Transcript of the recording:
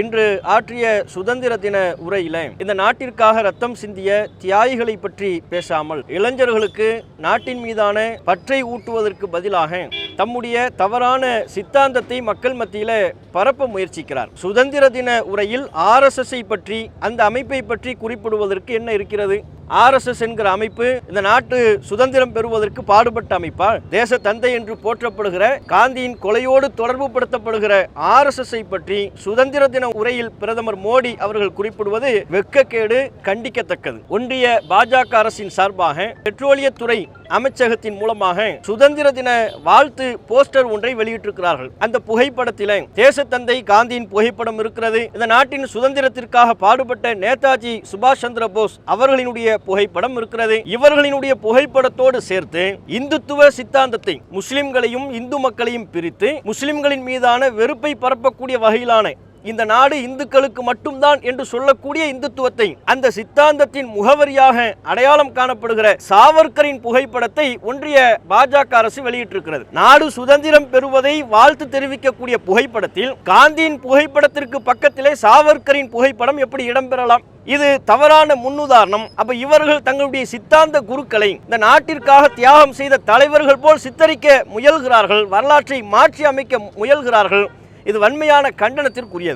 இன்று ஆற்றிய சுதந்திர தின உரையில இந்த நாட்டிற்காக ரத்தம் சிந்திய தியாகிகளை பற்றி பேசாமல் இளைஞர்களுக்கு நாட்டின் மீதான பற்றை ஊட்டுவதற்கு பதிலாக தம்முடைய தவறான சித்தாந்தத்தை மக்கள் மத்தியில பரப்ப முயற்சிக்கிறார். சுதந்திர தின உரையில் ஆர்எஸ்எஸ்ஐ பற்றி அந்த அமைப்பை பற்றி குறிப்பிடுவதற்கு என்ன இருக்கிறது? ஆர்எஸ்எஸ் என்கிற அமைப்பு இந்த நாட்டு சுதந்திரம் பெறுவதற்கு பாடுபட்ட அமைப்பால் தேச தந்தை என்று போற்றப்படுகிற காந்தியின் கொலையோடு தொடர்பு படுத்தப்படுகிற ஆர்எஸ்எஸ்ஐ பற்றி சுதந்திர தின உரையில் பிரதமர் மோடி அவர்கள் குறிப்பிடுவது வெக்கக்கேடு கண்டிக்கத்தக்கது. ஒன்றிய பாஜக அரசின் சார்பாக பெட்ரோலியத்துறை அமைச்சகத்தின் மூலமாக சுதந்திர தின வாழ்த்து போஸ்டர் ஒன்றை வெளியிட்டிருக்கிறார்கள். அந்த புகைப்படத்தில தேசத்தந்தை காந்தியின் புகைப்படம் இருக்கிறது. இந்த நாட்டின் சுதந்திரத்திற்காக பாடுபட்ட நேதாஜி சுபாஷ் சந்திர போஸ் அவர்களினுடைய புகைப்படம் இருக்கிறது. இவர்களினுடைய புகைப்படத்தோடு சேர்த்து இந்துத்துவ சித்தாந்தத்தை முஸ்லிம்களையும் இந்து மக்களையும் பிரித்து முஸ்லிம்களின் மீதான வெறுப்பை பரப்பக்கூடிய வகையிலான இந்த நாடு இந்துக்களுக்கு மட்டும்தான் என்று சொல்லக்கூடிய இந்துத்துவத்தை அந்த சித்தாந்தத்தின் முகவரியாக அடையாளம் காணப்படுகிற சாவர்கரின் புகைப்படத்தை ஒன்றிய பாஜக அரசு வெளியிட்டிருக்கிறது. நாடு சுதந்திரம் பெறுவதை வாழ்த்து தெரிவிக்கக்கூடிய புகைப்படத்தில் காந்தியின் புகைப்படத்திற்கு பக்கத்திலே சாவர்கரின் புகைப்படம் எப்படி இடம்பெறலாம்? இது தவறான முன்னுதாரணம். அப்ப இவர்கள் தங்களுடைய சித்தாந்த குருக்களை இந்த நாட்டிற்காக தியாகம் செய்த தலைவர்கள் போல் சித்தரிக்க முயல்கிறார்கள் வரலாற்றை மாற்றி அமைக்க முயல்கிறார்கள். இது வன்மையான கண்டனத்திற்குரியது.